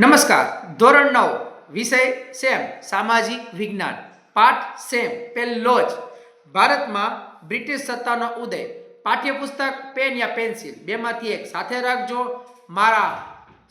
નમસ્કાર. ધોરણ નવ. વિષય સેમ. સામાજિક વિજ્ઞાન. પાઠ સેમ. પહેલો જ. ભારતમાં બ્રિટિશ સત્તાનો ઉદય. પાઠ્યપુસ્તક, પેન યા પેન્સિલ. બેમાંથી એક. સાથે રાખજો. મારા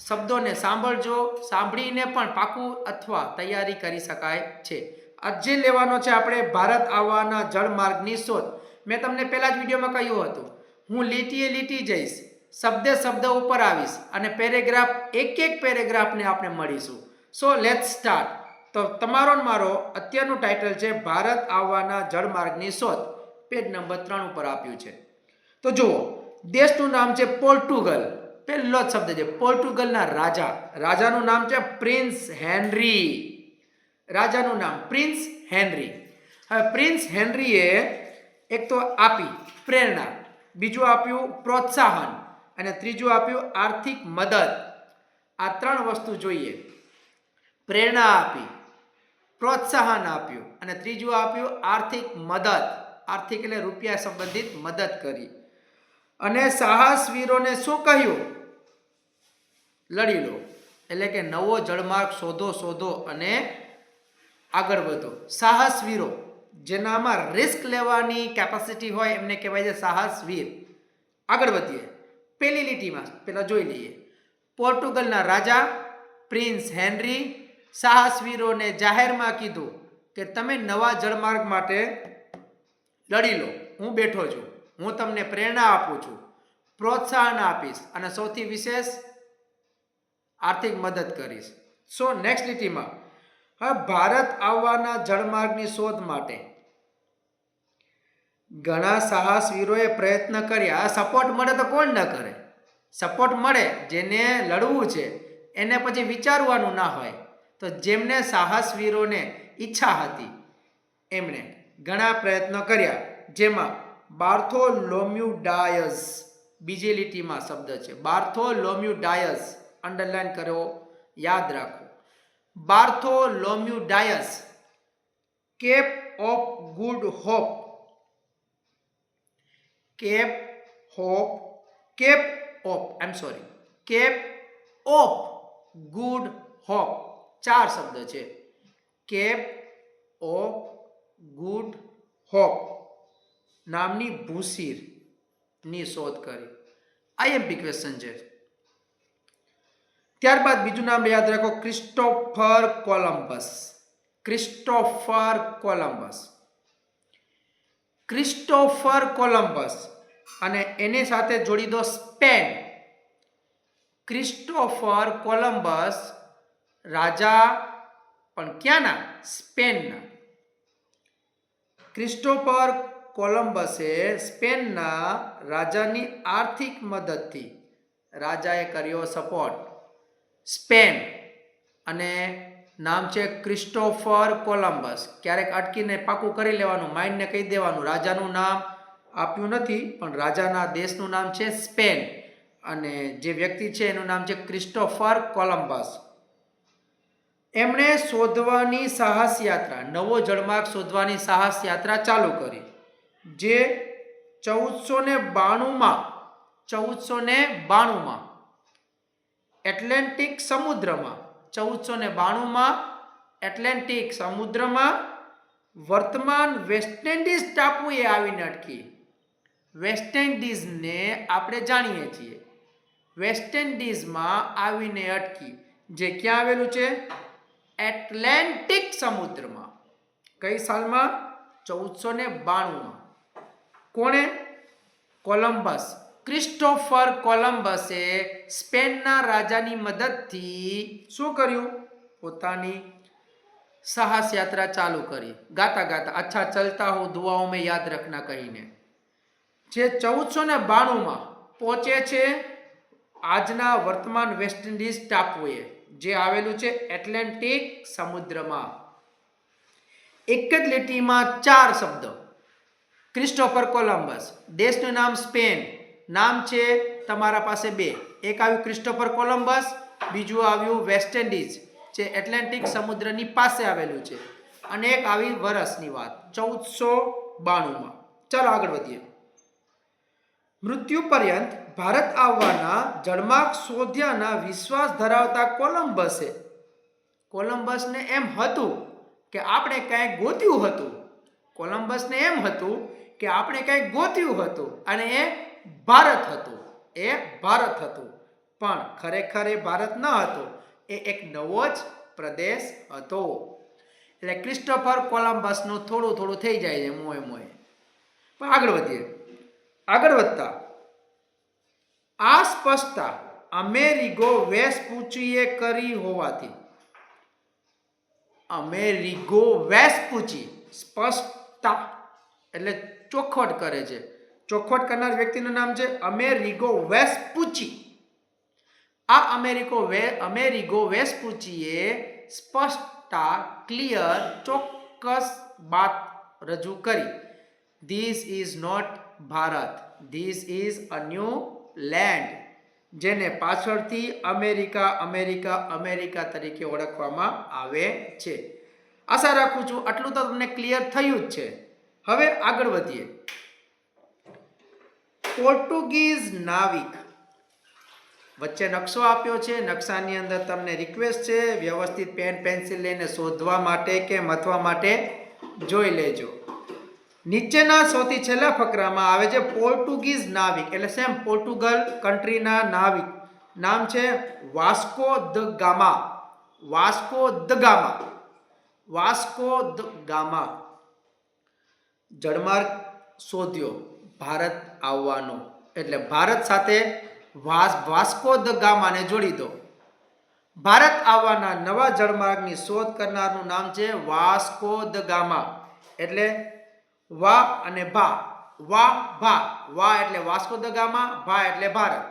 શબ્દોને સાંભળજો. સાંભળીને પણ પાકું અથવા તૈયારી કરી શકાય છે. આજે લેવાનો છે આપણે ભારત આવવાના જળમાર્ગની શોધ. મેં તમને પહેલા જ વિડીયોમાં કહ્યું હતું. હું લીટીએ લીટી જઈશ. શબ્દે શબ્દ ઉપર આવીશ અને પેરેગ્રાફ એક એક પેરેગ્રાફને આપણે મળીશું. સો લેટ સ્ટાર્ટ તો તમારો મારો અત્યારનું ટાઇટલ છે ભારત આવવાના જળમાર્ગની શોધ. પેજ નંબર ત્રણ ઉપર આપ્યું છે. તો જુઓ, દેશનું નામ છે પોર્ટુગલ. પહેલો જ શબ્દ છે, પોર્ટુગલના રાજા. રાજાનું નામ છે પ્રિન્સ હેનરી. રાજાનું નામ પ્રિન્સ હેનરી. હવે પ્રિન્સ હેનરીએ એક તો આપી, પ્રેરણા. બીજું આપ્યું પ્રોત્સાહન. અને ત્રીજું આપ્યું આર્થિક મદદ. આ ત્રણ વસ્તુ જોઈએ. પ્રેરણા આપી, પ્રોત્સાહન આપ્યું અને ત્રીજું આપ્યું આર્થિક મદદ. આર્થિક એટલે રૂપિયા સંબંધિત મદદ કરી. અને સાહસવીરોને શું કહ્યું? લડી લો. એટલે કે નવો જળમાર્ગ શોધો શોધો અને આગળ વધો. સાહસવીરો, જેનામાં રિસ્ક લેવાની કેપેસિટી હોય એમને કહેવાય છે સાહસવીર. આગળ વધીએ. પહેલી લીટીમાં પહેલાં જોઈ લઈએ. પોર્ટુગલના રાજા પ્રિન્સ હેનરી સાહસવીરોને જાહેરમાં કીધું કે તમે નવા જળમાર્ગ માટે લડી લો. હું બેઠો છું. હું તમને પ્રેરણા આપું છું. પ્રોત્સાહન આપીશ અને સૌથી વિશેષ આર્થિક મદદ કરીશ. સો નેક્સ્ટ લીટીમાં, હવે ભારત આવવાના જળમાર્ગની શોધ માટે ઘણા સાહસવીરોએ પ્રયત્ન કર્યા, આ સપોર્ટ મળે તો કોણ ન કરે? સપોર્ટ મળે, જેને લડવું છે, એને પછી વિચારવાનું ના હોય. તો જેમને સાહસવીરોને ઈચ્છા હતી, એમણે ઘણા પ્રયત્નો કર્યા. જેમાં બાર્થોલોમ્યુ ડાયસ બીજી લીટીમાં શબ્દ છે. બાર્થોલોમ્યુ ડાયસ અંડરલાઈન કરો, યાદ રાખો. Bartholomew Dias Cape of Good Hope Cape Hope Cape Hope I am sorry Cape Hope Good Hope ચાર શબ્દ છે. કેપ ઓપ ગુડ હોપ નામની ભૂસીરની શોધ કરી. આઈએમપી ક્વેશ્ચન છે ત્યારબાદ બીજું નામ યાદ રાખો Christopher Columbus Christopher Columbus Christopher Columbus અને એની સાથે જોડી દો સ્પેન. ક્રિસ્ટોફર કોલમ્બસ રાજા, પણ ક્યાંના? સ્પેનના. ક્રિસ્ટોફર કોલમ્બસે સ્પેનના રાજાની આર્થિક મદદથી રાજાએ કર્યો સપોર્ટ. સ્પેન અને નામ છે ક્રિસ્ટોફર કોલમ્બસ ક્યારેક અટકીને પાકું કરી લેવાનું માઇન્ડને કહી દેવાનું. રાજાનું નામ આપ્યું નથી, પણ રાજાના દેશનું નામ છે સ્પેન. અને જે વ્યક્તિ છે એનું નામ છે ક્રિસ્ટોફર કોલમ્બસ એમણે શોધવાની સાહસ યાત્રા, નવો જળમાર્ગ શોધવાની સાહસ યાત્રા ચાલુ કરી, જે ચૌદસો ને બાણુંમાં ચૌદસો ને બાણુંમાં, એટલેન્ટિક સમુદ્રમાં ચૌદસો ને બાણુંમાં એટલેન્ટિક સમુદ્રમાં વર્તમાન વેસ્ટ ઇન્ડિઝ ટાપુએ આવીને અટકી વેસ્ટ ઇન્ડિઝને આપણે જાણીએ છીએ. વેસ્ટ ઇન્ડિઝમાં આવીને અટકી. જે ક્યાં આવેલું છે? એટલેન્ટિક સમુદ્રમાં. કઈ સાલમાં? ચૌદસો ને બાણુંમાં. કોણે? કોલમ્બસ ક્રિસ્ટોફર કોલમ્બસે સ્પેનના રાજાની મદદથી શું કર્યું? પોતાની સાહસ યાત્રા ચાલુ કરી. ગાતા ગાતા, અચ્છા, ચલતા હું દુઆઓ મેં યાદ રખના કહીને. જે ચૌદસો ને બાણુંમાં પહોંચે છે આજના વર્તમાન વેસ્ટ ઇન્ડિઝ ટાપુએ, જે આવેલું છે એટલેન્ટિક સમુદ્રમાં. એક જ લીટીમાં ચાર શબ્દો. ક્રિસ્ટોફર કોલમ્બસ દેશનું નામ સ્પેન. નામ છે તમારા પાસે બે. એક આવ્યું ક્રિસ્ટોફર કોલમ્બસ બીજું આવ્યું વેસ્ટ ઇન્ડિઝ, જે એટલેન્ટિક સમુદ્રની પાસે આવેલું છે. અને એક આવી વરસની વાત, ચૌદસો બાણુંમાં. ચાલો આગળ વધીએ. મૃત્યુ પર્યંત ભારત આવવાના જળમાર્ગ શોધ્યાના વિશ્વાસ ધરાવતા કોલંબસે, કોલંબસને એમ હતું કે આપણે કાંઈક ગોત્યું હતું. કોલંબસને એમ હતું કે આપણે કાંઈક ગોત્યું હતું. અને એ ભારત હતું. એ ભારત હતું. પણ ખરેખર એ ભારત ન હતો. એ એક નવો જ પ્રદેશ હતો. એટલે ક્રિસ્ટોફર કોલમ્બસનું થોડું થોડું થઈ જાય છે, મોએ મોએ. પણ આગળ વધીએ. આગળ વધતા. આ સ્પષ્ટતા અમેરિગો વેસ્પુચીએ કરી હોવાથી. અમેરિગો વેસ્પુચી સ્પષ્ટતા એટલે ચોખવટ કરે છે. ચોખવટ કરનાર વ્યક્તિનું નામ છે અમેરિગો વેસ્પુચી. આ અમેરિકો વે, અમેરિગો વેસ્પુચીએ સ્પષ્ટતા, ક્લિયર, ચોક્કસ બાત રજૂ કરી. This is not Bharat. This is a new land જેને પાછળથી અમેરિકા અમેરિકા અમેરિકા તરીકે ઓળખવામાં આવે છે. આશા રાખું છું આટલું તો તમને ક્લિયર થયું જ છે. હવે આગળ વધીએ. પોર્ટુગીઝ નાવિક. વચ્ચે નકશો આપ્યો છે. નકશાની અંદર તમને રિક્વેસ્ટ છે. વ્યવસ્થિત પેન પેન્સિલ લઈને શોધવા માટે કે મથવા માટે જોઈ લેજો. નીચેના સૌથી છેલ્લા ફકરામાં આવે છે પોર્ટુગીઝ નાવિક. એટલે સેમ પોર્ટુગલ કન્ટ્રીના નાવિક. નામ છે Vasco da Gama. Vasco da Gama. Vasco da Gama. જળમાર્ગ શોધ્યો. ભારત આવવાનો. એટલે ભારત સાથે વાસ વાસ્કો દ ગામાને જોડી દો. ભારત આવવાના નવા જળમાર્ગની શોધ કરનારનું નામ છે વાસ્કો દ ગામા. એટલે વા અને ભા વા ભા વા એટલે વાસ્કો દ ગામા ભા એટલે ભારત.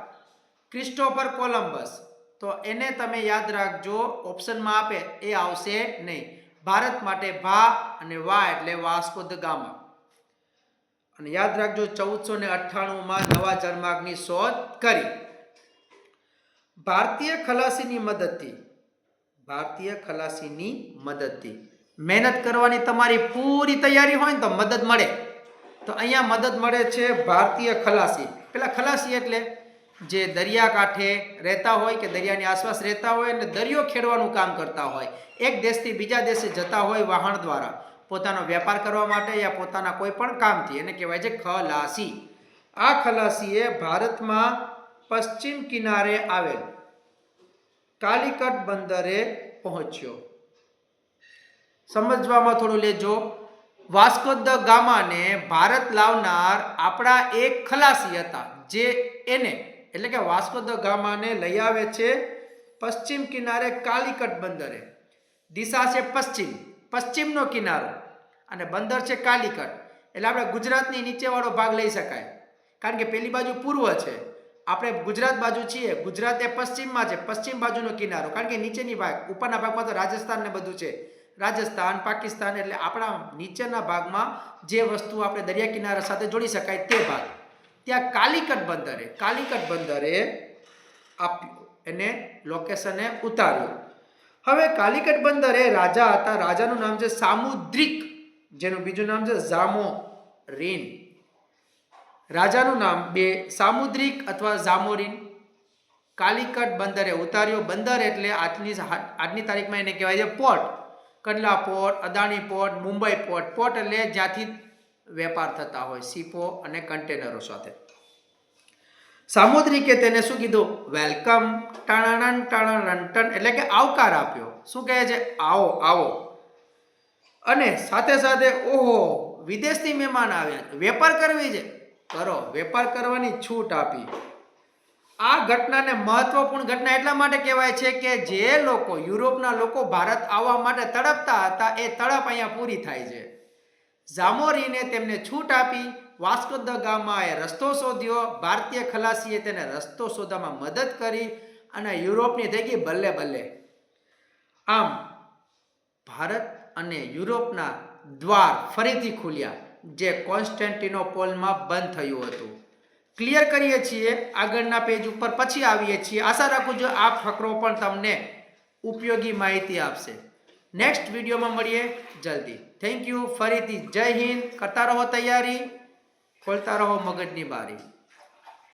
Christopher Columbus. તો એને તમે યાદ રાખજો, ઓપ્શનમાં આપે, એ આવશે નહીં. ભારત માટે ભા અને વા એટલે વાસ્કો દ ગામા. અને યાદ રાખજો ચૌદસો ને અઠ્ઠાણુંમાં નવા જળમાર્ગની શોધ કરી. ભારતીય ખલાસીની મદદથી, ભારતીય ખલાસીની મદદથી મહેનત કરવાની તમારી પૂરી તૈયારી હોય ને તો મદદ મળે. તો અહીંયા મદદ મળે છે ભારતીય ખલાસી. પેલા ખલાસી એટલે જે દરિયાકાંઠે રહેતા હોય કે દરિયાની આસપાસ રહેતા હોય અને દરિયો ખેડવાનું કામ કરતા હોય. એક દેશથી બીજા દેશે જતા હોય વાહન દ્વારા. પોતાનો વેપાર કરવા માટે યા પોતાના કોઈ પણ કામથી, એને કહેવાય છે ખલાસી. આ ખલાસીએ ભારતમાં પશ્ચિમ કિનારે આવેલ કાલિકટ બંદરે પહોંચ્યો. સમજવામાં થોડું લેજો. વાસ્કો ગામાને ભારત લાવનાર આપણા એક ખલાસી હતા, જે એને, એટલે કે વાસ્કો ગામાને લઈ આવે છે પશ્ચિમ કિનારે કાલિકટ બંદરે. દિશા છે પશ્ચિમ. પશ્ચિમનો કિનારો અને બંદર છે કાલિકટ. એટલે આપણે ગુજરાતની નીચેવાળો ભાગ લઈ શકાય. કારણ કે પેલી બાજુ પૂર્વ છે. આપણે ગુજરાત બાજુ છીએ. ગુજરાત એ પશ્ચિમમાં છે. પશ્ચિમ બાજુનો કિનારો. કારણ કે નીચેની ભાગ, ઉપરના ભાગમાં તો રાજસ્થાન ને બધું છે. રાજસ્થાન, પાકિસ્તાન એટલે આપણા નીચેના ભાગમાં જે વસ્તુ આપણે દરિયા કિનારા સાથે જોડી શકાય તે ભાગ. ત્યાં કાલિકટ બંદરે કાલિકટ બંદરે આપ્યું. એને લોકેશને ઉતાર્યું. હવે કાલિકટ બંદરે રાજા હતા. રાજાનું નામ છે સામુદ્રિક, જેનું બીજું નામ છે ઝામો રીન રાજાનું નામ બે સામુદ્રિક અથવા ઝામોરીન. કાલિકટ બંદરે ઉતાર્યો. બંદર એટલે આજની આજની તારીખમાં એને કહેવાય છે port. Kandla port, Adani port, Mumbai port. Port એટલે જ્યાંથી વેપાર થતા હોય, સીપો અને કન્ટેનરો સાથે. સામુદ્રિકે તેને શું કીધું? વેલકમ. ટાણાણ ટાણાણ ટણ એટલે કે આવકાર આપ્યો. શું કહે છે? આવો આવો. અને સાથે સાથે, ઓહો, વિદેશથી મહેમાન આવ્યા વેપાર કરવી છે? કરો. વેપાર કરવાની છૂટ આપી. આ ઘટનાને મહત્વપૂર્ણ ઘટના એટલા માટે કહેવાય છે કે જે લોકો, યુરોપના લોકો ભારત આવવા માટે તડપતા હતા, એ તડપ અહીંયા પૂરી થાય છે. ઝામોરીને તેમને છૂટ આપી વાસ્કો દ ગામાએ રસ્તો શોધ્યો. ભારતીય ખલાસીએ તેને રસ્તો શોધવામાં મદદ કરી અને યુરોપની થઈ ગઈ બલ્લે બલ્લે. આમ ભારત અને યુરોપના દ્વાર ફરીથી ખુલ્યા, જે કોન્સ્ટેન્ટિનોપોલમાં બંધ થયું હતું. ક્લિયર કરીએ છીએ, આગળના પેજ ઉપર પછી આવીએ છીએ. આશા રાખું છું આ ફકરો પણ તમને ઉપયોગી માહિતી આપશે. નેક્સ્ટ વિડીયોમાં મળીએ જલ્દી. થેન્ક યુ ફરીથી જય હિન્દ. કરતા રહો તૈયારી. ખોલતા રહો મગજની બારી.